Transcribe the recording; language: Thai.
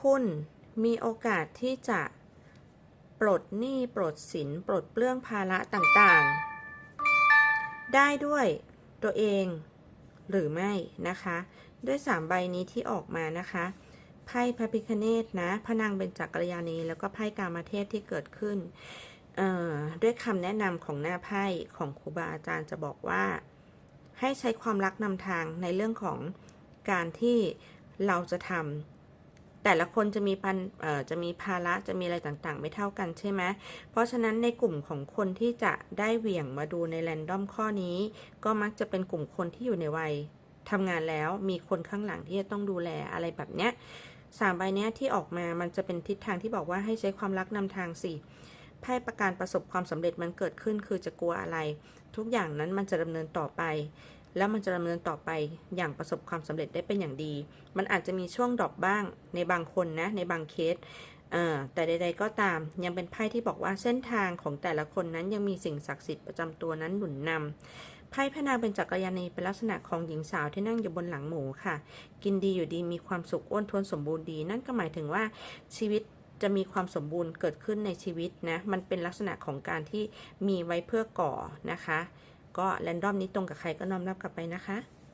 คุณมีโอกาสที่จะปลดหนี้ปลดสินปลดเปลื้องภาระต่างๆ ได้ด้วยตัวเองหรือไม่นะคะ ด้วยสามใบนี้ที่ออกมานะคะไพ่พระพิคเนตนะพระนางเป็นจักรยานีแล้วก็ไพ่กามเทพที่เกิดขึ้นด้วยคำแนะนำของหน้าไพ่ของครูบาอาจารย์จะบอกว่า ให้ใช้ความรักนำทางในเรื่องของการที่เราจะทำ แต่ละคนจะมีปันเอ่อจะมีภาระจะมีอะไรต่างๆ ไม่เท่ากันใช่ไหมเพราะฉะนั้นในกลุ่มของคนที่จะได้เหวี่ยงมาดูในแรนดอมข้อนี้ ก็มักจะเป็นกลุ่มคนที่อยู่ในวัยทำงานแล้วมีคนข้างหลังที่จะต้องดูแลอะไรแบบเนี้ยสามใบเนี้ยที่ออกมามันจะเป็นทิศทางที่บอกว่าให้ใช้ความรักนำทางสิไพ่ประการประสบความสำเร็จมันเกิดขึ้นคือจะกลัวอะไร ทุกอย่างนั้นมันจะดำเนินต่อไป แล้วมันจะดำเนินต่อไปอย่างประสบความสำเร็จได้เป็นอย่างดี มันอาจจะมีช่วงดรอปบ้างในบางคนนะ ในบางเคสเอ่อแต่ใด ๆ ก็ตามยังเป็นไพ่ที่บอกว่าเส้นทางของแต่ละคนนั้นยังมีสิ่งศักดิ์สิทธิ์ประจำตัวนั้นหนุนนำไพ่พระนางเป็นจักรยานีเป็นลักษณะของหญิงสาวที่นั่งอยู่บนหลังหมูค่ะ กินดีอยู่ดีมีความสุขอ้วนท้วนสมบูรณ์ดี นั่นก็หมายถึงว่าชีวิตจะมีความสมบูรณ์เกิดขึ้นในชีวิตนะ มันเป็นลักษณะของการที่มีไว้เพื่อก่อนะคะ ก็แรนดอมนี้ตรงกับใครก็น้อมรับกลับไปนะคะ